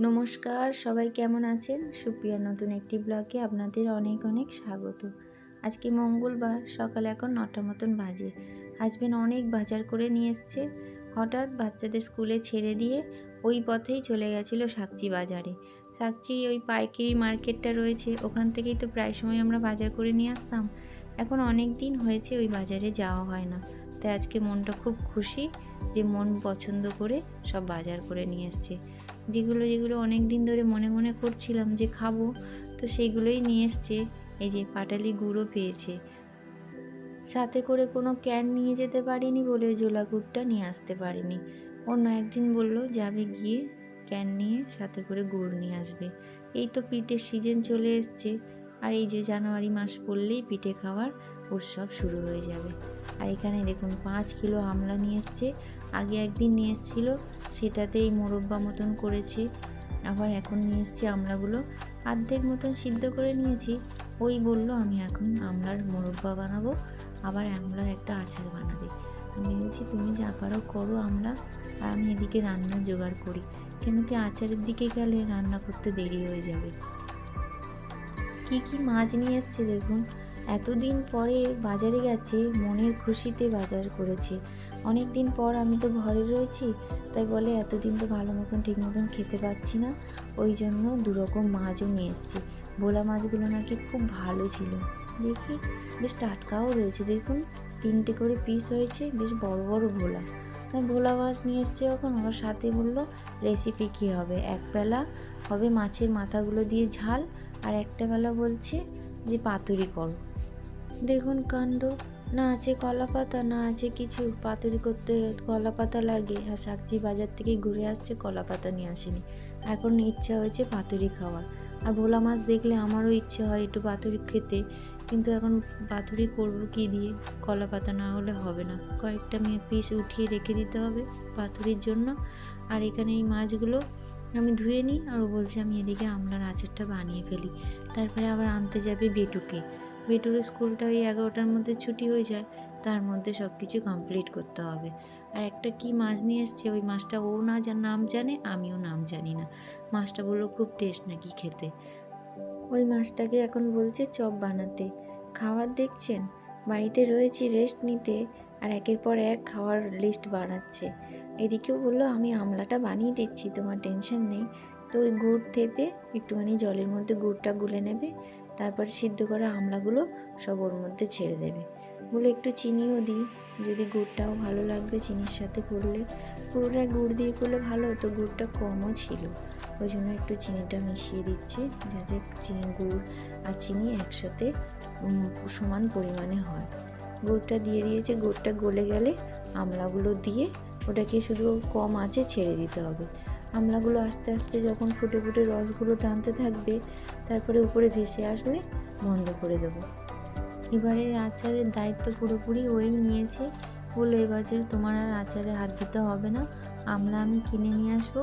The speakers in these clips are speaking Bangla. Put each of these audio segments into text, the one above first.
নমস্কার, সবাই কেমন আছেন? সুপ্রিয়া, নতুন একটি ব্লগে আপনাদের অনেক অনেক স্বাগত। আজকে মঙ্গলবার, সকালে এখন নটা মতন বাজে। হাজবেন্ড অনেক বাজার করে নিয়ে এসছে। হঠাৎ বাচ্চাদের স্কুলে ছেড়ে দিয়ে ওই পথেই চলে গেছিল সাকচি বাজারে। সাকচি ওই পাইকারি মার্কেটটা রয়েছে, ওখান থেকেই তো প্রায় সময় আমরা বাজার করে নিয়ে আসতাম। এখন অনেক দিন হয়েছে ওই বাজারে যাওয়া হয় না। তাই আজকে মনটা খুব খুশি যে মন পছন্দ করে সব বাজার করে নিয়ে এসছে। যেগুলো যেগুলো অনেক দিন ধরে মনে মনে করছিলাম যে খাব, তো সেইগুলোই নিয়ে এসছে। এই যে পাটালি গুঁড়ো পেয়েছে। সাথে করে কোনো ক্যান নিয়ে যেতে পারিনি বলে জোলা গুড়টা নিয়ে আসতে পারিনি। অন্য একদিন বলল, যাবে গিয়ে ক্যান নিয়ে সাথে করে গুড় নিয়ে আসবে। এই তো পিঠের সিজন চলে এসছে। আর এই যে জানুয়ারি মাস পড়লেই পিঠে খাওয়ার উৎসব শুরু হয়ে যাবে। আর এখানে দেখুন পাঁচ কিলো আমলা নিয়ে এসছে। আগে একদিন নিয়ে এসেছিল, সেটাতেই মোরব্বা মতন করেছে। আবার এখন নিয়ে এসছি আমলাগুলো। অর্ধেক মতন সিদ্ধ করে নিয়েছি। ওই বলল, আমি এখন আমলার মোরব্বা বানাবো, আবার আমলার একটা আচার বানাবে। আমি বলছি তুমি যা পারো করো আমলা, আর আমি এদিকে রান্না জোগাড় করি। কেন কি আচারের দিকে গেলে রান্না করতে দেরি হয়ে যাবে। কি কি মাছ নিয়ে এসছে দেখুন। এতদিন পরে বাজারে গেছে, মনের খুশিতে বাজার করেছে। অনেক দিন পর আমি তো ঘরে রয়েছি, তাই বলে এতদিন তো ভালো মতন ঠিক মতন খেতে পাচ্ছি না। ওই জন্য দুরকম মাছও নিয়ে এসছে। ভোলা মাছগুলো নাকি খুব ভালো ছিল। দেখি, বেশ টাটকাও রয়েছে। দেখুন, তিনটে করে পিস হয়েছে, বেশ বড় বড় ভোলা। তাই ভোলা মাছ নিয়ে এসছে যখন আমার সাথে বলল রেসিপি কী হবে? এক বেলা হবে মাছের মাথাগুলো দিয়ে ঝাল, আর একটা বেলা বলছে যে, পাতুরি করো দেখুন কাণ্ড। না আছে কলা পাতা না আছে কিছু। পাতুরি করতে কলা পাতা লাগে। আর শাকজি বাজার থেকে ঘুরে আসছে কলা পাতা নিয়ে আসেনি। এখন ইচ্ছা হয়েছে পাতুরি খাওয়ার। আর ভোলা মাছ দেখলে আমারও ইচ্ছে হয় একটু পাতুরি খেতে। কিন্তু এখন পাতুরি করব কি দিয়ে? কলা পাতা না হলে হবে না। কয়েকটা মেয়ে পিস উঠিয়ে রেখে দিতে হবে পাতুরির জন্য। আর এখানে এই মাছগুলো আমি ধুয়ে নিই। আর ও বলছে, আমি এদিকে আমলার আচারটা বানিয়ে ফেলি। তারপরে আবার আনতে যাবে বেটুকে। বেটুর স্কুলটা ওই এগারোটার মধ্যে ছুটি হয়ে যায়, তার মধ্যে সব কিছু কমপ্লিট করতে হবে। আর একটা কি মাছ নিয়ে এসছে? ওই মাছটা ও না যার নাম জানে, আমিও নাম জানি না। মাছটা বলল, খুব টেস্ট নাকি খেতে? ওই মাছটাকে এখন বলছে, চপ বানাতে। খাওয়ার দেখছেন? বাড়িতে রয়েছি রেস্ট নিতে। আর একের পর এক খাওয়ার লিস্ট বানাচ্ছে। এদিকেও বলল, আমি আমলাটা বানিয়ে দিচ্ছি, তোমার টেনশন নেই। তো ওই গুড় থেকে একটুখানি জলের মধ্যে গুড়টা গুলে নেবে। তারপর সিদ্ধ করা আমলাগুলো সব ওর মধ্যে ছেড়ে দেবে। বলে একটু চিনিও দিই, যদি গুড়টাও ভালো লাগবে চিনির সাথে করলে। পুরোটা গুড় দিয়ে করলে ভালো হতো, গুড়টা কমও ছিল। ওই জন্য একটু চিনিটা মিশিয়ে দিচ্ছি, যাতে চিনি গুড় আর চিনি একসাথে সমান পরিমাণে হয়। গুড়টা দিয়ে দিয়েছে, গুড়টা গলে গেলে আমলাগুলো দিয়ে ওটাকে শুধু কম আঁচে ছেড়ে দিতে হবে। আমলাগুলো আস্তে আস্তে যখন ফুটে ফুটে রসগুলো টানতে থাকবে, তারপরে উপরে ভেসে আসবে, বন্ধ করে দেবো। এবারে আচারের দায়িত্ব পুরোপুরি ওই নিয়েছে, বলল এবার যে তোমার আর আচারে হাত দিতে হবে না। আমলা আমি কিনে নিয়ে আসব,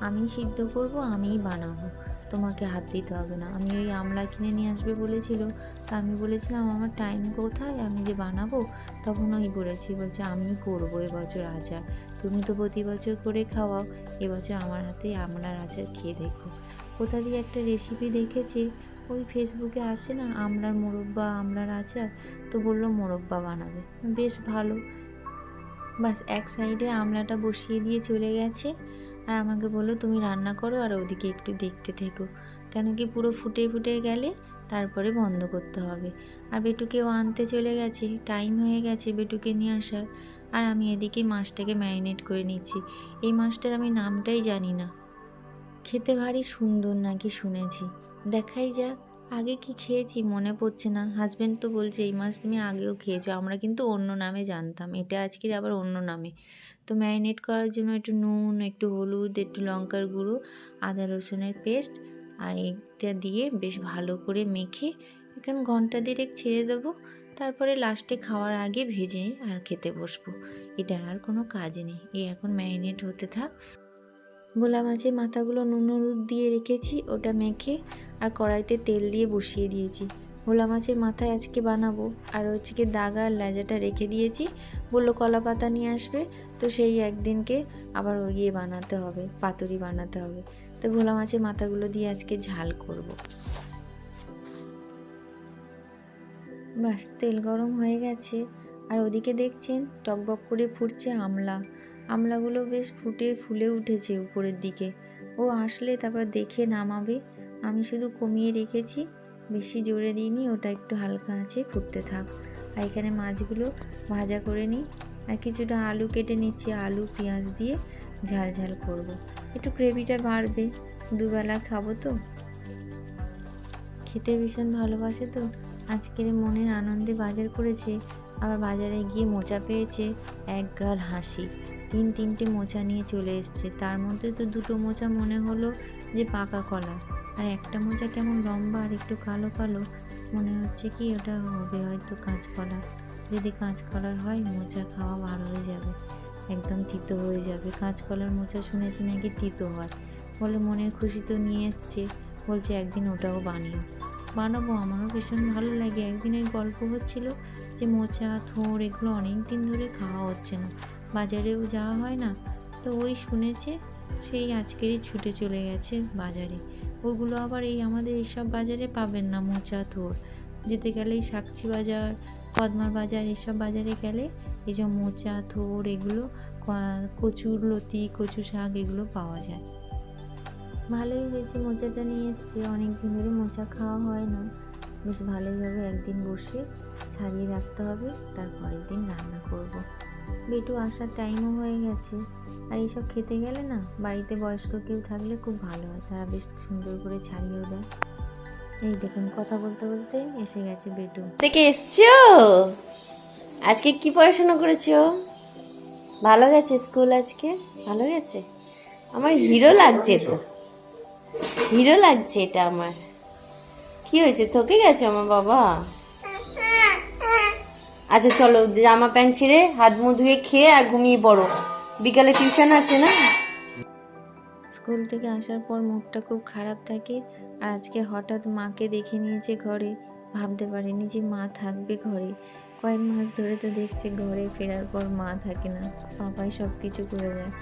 আমি সিদ্ধ করব, আমিই বানাবো। তোমাকে হাত দিতে হবে না। আমি ওই আমলা কিনে নিয়ে আসবে বলেছিল। তা আমি বলেছিলাম, আমার টাইম কোথায়? আমি যে বানাবো? তখন ওই বলেছি, বলছে, আমি করব এবছর আচার। তুমি তো প্রতি বছর করে খাওয়াও। এবছর আমার হাতে আমলার আচার খেয়ে দেখো। কোথা দিয়ে একটা রেসিপি দেখেছি। ওই ফেসবুকে আসে না, আমলার মোরব্বা, আমলার আচার? তো বলল, মোরব্বা বানাবে। বেশ ভালো। বাস, এক সাইডে আমলাটা বসিয়ে দিয়ে চলে গেছে। আর আমাকে বলল, তুমি রান্না করো আর ওদিকে একটু দেখতে থেকো। কেন কি পুরো ফুটে ফুটে গেলে তারপরে বন্ধ করতে হবে। আর বেটুকেও আনতে চলে গেছে, টাইম হয়ে গেছে বেটুকে নিয়ে আসার। আর আমি এদিকে মাছটাকে ম্যারিনেট করে নিচ্ছি। এই মাছটার আমি নামটাই জানি না। খেতে ভারী সুন্দর নাকি শুনেছি। দেখাই যাক। আগে কি খেয়েছি? মনে পড়ছে না। হাজব্যান্ড তো বলছে, এই মাছ তুমি আগেও খেয়েছো। আমরা কিন্তু অন্য নামে জানতাম। এটা আজকের আবার অন্য নামে। তো ম্যারিনেট করার জন্য একটু নুন, একটু হলুদ, একটু লঙ্কার গুঁড়ো, আদা রসুনের পেস্ট আর এটা দিয়ে বেশ ভালো করে মেখে এখন ঘণ্টা দেড়েক ছেড়ে দেবো। তারপরে লাস্টে খাওয়ার আগে ভেজে আর খেতে বসবো। এটার আর কোনো কাজ নেই। এই এখন ম্যারিনেট হতে থাক। ভোলা মাছের মাথাগুলো নুন হলুদ দিয়ে রেখেছি, ওটা মেখে আর কড়াইতে তেল দিয়ে বসিয়ে দিয়েছি। ভোলা মাছের মাথায় আজকে বানাবো, আর হচ্ছে দাগা আর লেজাটা রেখে দিয়েছি। বলল কলা পাতা নিয়ে আসবে, তো সেই একদিনকে আবার ইয়ে বানাতে হবে, পাতুরি বানাতে হবে। তো ভোলা মাছের মাথাগুলো দিয়ে আজকে ঝাল করব। বাস, তেল গরম হয়ে গেছে, আর ওদিকে দেখছেন টকবক করে ফুটছে আমলা। আমলাগুলো বেশ ফুটে ফুলে উঠেছে উপরের দিকে। ও আসলে তারপর দেখে নামাবে। আমি শুধু কমিয়ে রেখেছি, বেশি জোরে দিইনি, ওটা একটু হালকা আছে, ফুটতে থাক। আর এখানে মাছগুলো ভাজা করে নিই। আর কিছুটা আলু কেটে নিচ্ছি, আলু, পেঁয়াজ দিয়ে ঝাল ঝাল করব। একটু গ্রেভিটা বাড়বে। দুবেলা খাব তো। খেতে ভীষণ ভালোবাসে তো। আজকের মনের আনন্দে বাজার করেছে, আবার বাজারে গিয়ে মোচা পেয়েছে, এক গাল হাসি। তিন তিনটে মোচা নিয়ে চলে এসছে। তার মধ্যে তো দুটো মোচা মনে হলো যে পাকা কলা। আর একটা মোচা কেমন লম্বা আর একটু কালো কালো, মনে হচ্ছে কি ওটা হবে হয়তো কাঁচকলা। যদি কাঁচকলার হয়, মোচা খাওয়া ভালো হয়ে যাবে, একদম তিতো হয়ে যাবে। কাঁচকলার মোচা শুনেছি নাকি তিতো হয়? বলে মনের খুশি তো নিয়ে এসছে, বলছে একদিন ওটাও বানিও বানাবো, আমারও ভীষণ ভালো লাগে। একদিন ওই গল্প হচ্ছিল যে মোচা থোড় এগুলো অনেক দিন ধরে খাওয়া হচ্ছে না। বাজারেও যাওয়া হয় না। তো ওই শুনেছে, সেই আজকেরই ছুটে চলে গেছে বাজারে। ওগুলো আবার এই আমাদের এইসব বাজারে পাবেন না মোচা, থোর। যেতে গেলেই সাকচি বাজার, পদ্মার বাজার, এসব বাজারে গেলে এইসব মোচা, থোর এগুলো কচুর লতি, কচু শাক এগুলো পাওয়া যায়। ভালোই হয়েছে মোচাটা নিয়ে এসছে। অনেক দিন ধরে মোচা খাওয়া হয় না। বেশ ভালোই হবে একদিন বসে ছাড়িয়ে রাখতে হবে, তারপরের দিন রান্না করব। বেটু আসার টাইমও হয়ে গেছে। আর এইসব খেতে গেলে না, বাড়িতে বয়স্ক কেউ থাকলে খুব ভালো হয়, তারা বেশ সুন্দর করে ছাড়িয়েও দেয়। এই দেখুন, কথা বলতে বলতে এসে গেছে বেটু। থেকে এসছো? আজকে কি পড়াশোনা করেছ? ভালো গেছে স্কুল আজকে? ভালো গেছে? আমার হিরো লাগছে তো। হিরো লাগছে এটা আমার। কি হয়েছে? থকে গেছে আমার বাবা? আচ্ছা চলো, জামা প্যান্ট ছিঁড়ে, হাত মুখ ধুয়ে খেয়ে আর ঘুমিয়ে পড়ো। বিকালে টিউশন আছে না? স্কুল থেকে আসার পর মুখটা খুব খারাপ থাকে আর আজকে হঠাৎ মাকে দেখে নিয়েছে ঘরে। ভাবতে পারেনি যে মা থাকবে ঘরে। কয়েক মাস ধরে তো দেখছে ঘরে ফেরার পর মা থাকে না পাপাই সব কিছু করে দেয়।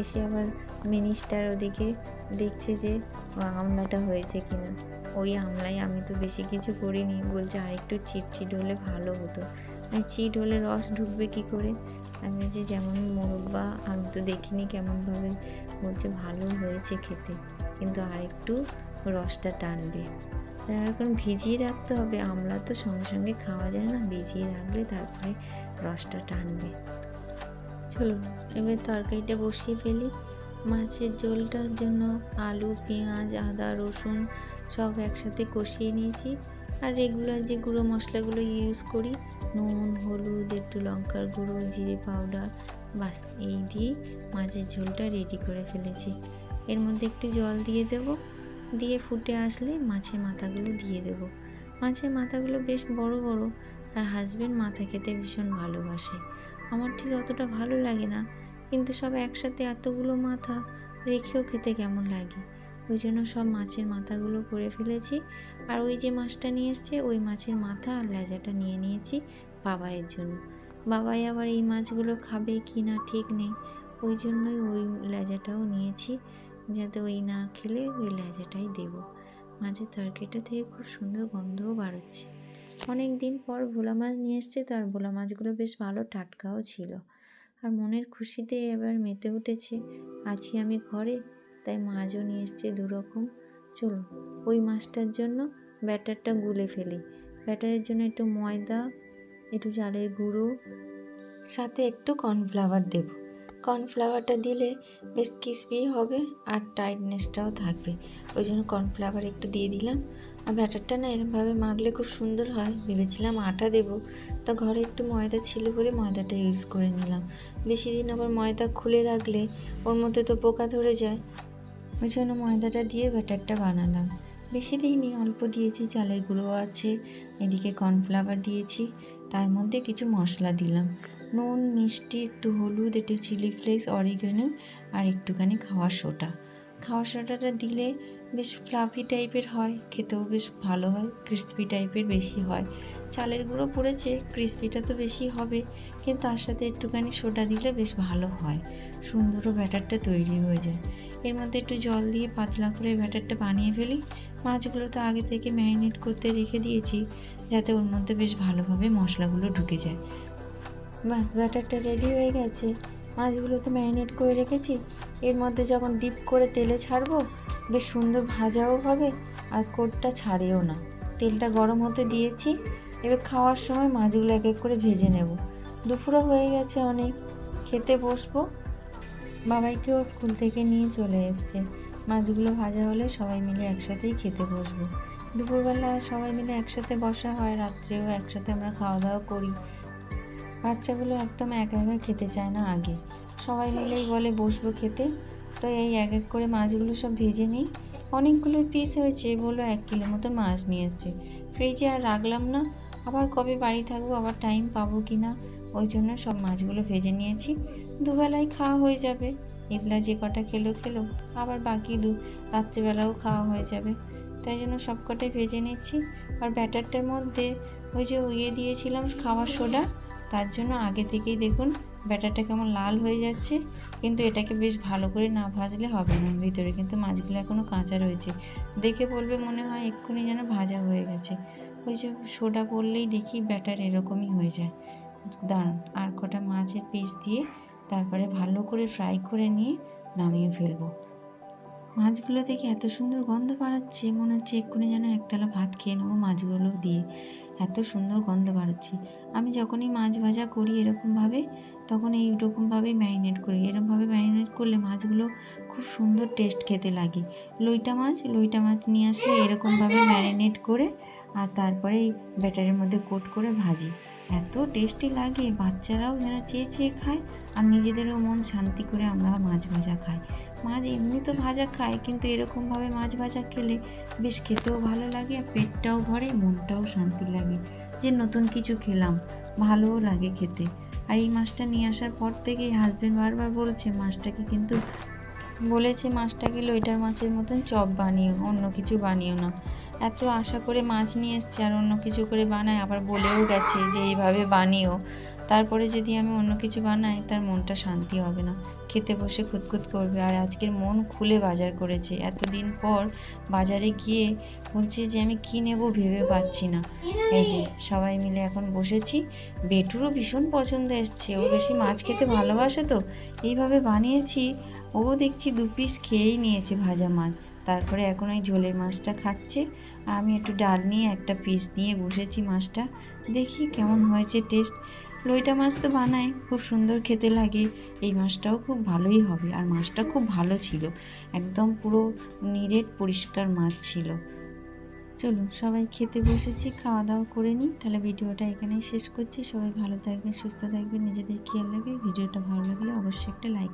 এসে আবার মিনিস্টার ওদিকে দেখছে যে আমলাটা হয়েছে কিনা। ওই আমলায় আমি তো বেশি কিছু করিনি, বলছে আরেকটু চিট চিট হলে ভালো হতো। আর চিট হলে রস ঢুকবে কি করে? আমি বলছি যেমন মোরব্বা আমি তো দেখিনি কেমনভাবে। বলছে ভালো হয়েছে খেতে, কিন্তু আরেকটু রসটা টানবে। তাই এখন ভিজিয়ে রাখতে হবে, আমলা তো সঙ্গে সঙ্গে খাওয়া যায় না, ভিজিয়ে রাখলে তারপরে রসটা টানবে। চলো, এবার তরকারিটা বসিয়ে ফেলি। মাছের ঝোলটার জন্য আলু, পেঁয়াজ, আদা, রসুন সব একসাথে কষিয়ে নিয়েছি। আর রেগুলার যে গুঁড়ো মশলাগুলো ইউজ করি নুন, হলুদ, একটু লঙ্কার গুঁড়ো, জিরে পাউডার, বাস এই দিয়েই মাছের ঝোলটা রেডি করে ফেলেছি। এর মধ্যে একটু জল দিয়ে দেব। দিয়ে ফুটে আসলে মাছের মাথাগুলো দিয়ে দেব। মাছের মাথাগুলো বেশ বড় বড় আর হাজবেন্ড মাথা খেতে ভীষণ ভালোবাসে। আমার ঠিক অতটা ভালো লাগে না, কিন্তু সব একসাথে এতগুলো মাথা রেখেও খেতে কেমন লাগে? ওই জন্য সব মাছের মাথাগুলো করে ফেলেছি। আর ওই যে মাছটা নিয়ে এসছে, ওই মাছের মাথা আর লেজাটা নিয়ে নিয়েছি। বাবাইয়ের জন্য। বাবাই আবার এই মাছগুলো খাবে কি না ঠিক নেই। ওই জন্যই ওই লেজাটাও নিয়েছি, যাতে ওই না খেলে ওই লেজাটাই দেব। মাছের তরকারিটা থেকে খুব সুন্দর গন্ধও বাড়ছে অনেক দিন পর ভোলা মাছ নিয়ে এসছে তার ভোলা মাছগুলো বেশ ভালো টাটকাও ছিল। আর মনের খুশিতে এবার মেতে উঠেছে, আছি আমি ঘরে, তাই মাছও নিয়ে এসছে দুরকম। চলো ওই মাছটার জন্য ব্যাটারটা গুলে ফেলি। ব্যাটারের জন্য একটু ময়দা একটু চালের গুঁড়ো, সাথে একটু কর্নফ্লাওয়ার দেব। কর্নফ্লাওয়ারটা দিলে বেশ ক্রিসপি হবে আর টাইটনেসটাও থাকবে। ওই জন্য কর্নফ্লাওয়ার একটু দিয়ে দিলাম। আর ব্যাটারটা না এরমভাবে মাখলে খুব সুন্দর হয়। ভেবেছিলাম আটা দেব, তো ঘরে একটু ময়দা ছিল বলে ময়দাটা ইউজ করে নিলাম। বেশি দিন আবার ময়দা খুলে রাখলে ওর মধ্যে তো পোকা ধরে যায়। ওই জন্য ময়দাটা দিয়ে ব্যাটারটা বানালাম। বেশি দিইনি অল্প দিয়েছি, চালের গুঁড়ো আছে, এদিকে কর্নফ্লাওয়ার দিয়েছি, তার মধ্যে কিছু মশলা দিলাম। নুন, মিষ্টি, একটু হলুদ, একটু চিলি ফ্লেক্স, অরিগেনো আর একটুখানি খাওয়ার সোটা খাওয়ার সোটাটা দিলে বেশ ফ্লাফি টাইপের হয়, খেতেও বেশ ভালো হয় ক্রিস্পি টাইপের বেশি হয়। চালের গুঁড়ো পড়েছে ক্রিস্পিটা তো বেশি হবে, কিন্তু তার সাথে একটুখানি সোডা দিলে বেশ ভালো হয়। সুন্দরও ব্যাটারটা তৈরি হয়ে যায়। এর মধ্যে একটু জল দিয়ে পাতলা করে ব্যাটারটা বানিয়ে ফেলি। মাছগুলো তো আগে থেকে ম্যারিনেট করতে রেখে দিয়েছি, যাতে ওর মধ্যে বেশ ভালোভাবে মশলাগুলো ঢুকে যায়। বাস ব্যাটারটা রেডি হয়ে গেছে। মাছগুলো তো ম্যারিনেট করে রেখেছি। এর মধ্যে যখন ডিপ করে তেলে ছাড়বো বেশ সুন্দর ভাজাও হবে আর কোটটা ছাড়েও না। তেলটা গরম হতে দিয়েছি, এবার খাওয়ার সময় মাছগুলো এক এক করে ভেজে নেব। দুপুরও হয়ে গেছে অনেক, খেতে বসবো। বাবাইকেও স্কুল থেকে নিয়ে চলে এসছে। মাছগুলো ভাজা হলে সবাই মিলে একসাথেই খেতে বসবো। দুপুরবেলা সবাই মিলে একসাথে বসা হয়, রাত্রেও একসাথে আমরা খাওয়া দাওয়া করি। বাচ্চাগুলো একদম একা একা খেতে চায় না আগে। সবাই মিলেই বলে, বসবো খেতে। তো এই এক এক করে মাছগুলো সব ভেজে নিই। অনেকগুলো পিস হয়েছে বলো এক কিলো মতো মাছ নিয়ে এসছে। ফ্রিজে আর রাখলাম না। আবার কবে বাড়ি থাকব, আবার টাইম পাবো কি না, ওই জন্য সব মাছগুলো ভেজে নিয়েছি। দুবেলায় খাওয়া হয়ে যাবে। এবেলা যে কটা খেলো খেলো। আবার বাকি দু, রাত্রিবেলাও খাওয়া হয়ে যাবে। তাই জন্য সব কটাই ভেজে নিচ্ছি। আর ব্যাটারটার মধ্যে ওই যে ইয়ে দিয়েছিলাম, খাওয়ার সোডা। তার জন্য আগে থেকেই দেখুন ব্যাটারটা কেমন লাল হয়ে যাচ্ছে। কিন্তু এটাকে বেশ ভালো করে না ভাজলে হবে না। ভিতরে কিন্তু মাছগুলো এখনও কাঁচা রয়েছে। দেখে বলবে মনে হয় এক্ষুনি যেন ভাজা হয়ে গেছে। ওই যে সোডা পড়লেই দেখি ব্যাটার এরকমই হয়ে যায়। দাঁড়ান, আর কটা মাছের পিস দিয়ে তারপরে ভালো করে ফ্রাই করে নিয়ে নামিয়ে ফেলব। মাছগুলো থেকে এত সুন্দর গন্ধ বাড়াচ্ছে, মনে হচ্ছে এক্ষুনি যেন একতলা ভাত খেয়ে নেব মাছগুলো দিয়ে। এত সুন্দর গন্ধ বাড়াচ্ছে। আমি যখনই মাছ ভাজা করি এরকমভাবে, তখন এইরকমভাবেই ম্যারিনেট করি। এরকমভাবে ম্যারিনেট করলে মাছগুলো খুব সুন্দর টেস্ট খেতে লাগে। লইটা মাছ লইটা মাছ নিয়ে আসলে এরকমভাবে ম্যারিনেট করে আর তারপরে এই ব্যাটারের মধ্যে কোট করে ভাজি। এত টেস্টি লাগে, বাচ্চারাও যেন চেয়ে চেয়ে খায় আর নিজেদেরও মন শান্তি করে আমরা মাছ ভাজা খাই। মাছ এমনি তো ভাজা খায়, কিন্তু এরকমভাবে মাছ ভাজা খেলে বেশ খেতেও ভালো লাগে আর পেটটাও ভরে, মনটাও শান্তি লাগে। যে নতুন কিছু খেলাম, ভালোও লাগে খেতে। আর এই মাছটা নিয়ে আসার পর থেকেই হাজব্যান্ড বারবার বলছে, মাছটাকে কিন্তু বলেছে মাছটাকে লইটার মাছের মতন চপ বানিও, অন্য কিছু বানিও না। এত আশা করে মাছ নিয়ে এসছে আর অন্য কিছু করে বানায়, আবার বলেও গেছে যে এইভাবে বানিও। তারপরে যদি আমি অন্য কিছু বানাই, তার মনটা শান্তি হবে না। খেতে বসে খুঁতখুত করবে। আর আজকের মন খুলে বাজার করেছে। এতদিন পর বাজারে গিয়ে বলছে যে আমি কী নেব ভেবে পাচ্ছি না। এই যে সবাই মিলে এখন বসেছি। বেটুরও ভীষণ পছন্দ এসছে। ও বেশি মাছ খেতে ভালোবাসে তো। এইভাবে বানিয়েছি। ও দেখছি দু পিস খেয়েই নিয়েছে ভাজা মাছ। তারপরে এখন ওই ঝোলের মাছটা খাচ্ছে। আর আমি একটু ডাল নিয়ে একটা পিস নিয়ে বসেছি মাছটা। দেখি কেমন হয়েছে টেস্ট লইটা মাছ তো বানায়, খুব সুন্দর খেতে লাগে। এই মাছটাও খুব ভালোই হবে। আর মাছটা খুব ভালো ছিল। একদম পুরো নিরেট পরিষ্কার মাছ ছিল। চলুন, সবাই খেতে বসেছি খাওয়া দাওয়া করে নিই। তাহলে ভিডিওটা এখানেই শেষ করছি। সবাই ভালো থাকবেন, সুস্থ থাকবেন। নিজেদের খেয়াল রাখবেন। ভিডিওটা ভালো লাগলে অবশ্যই একটা লাইক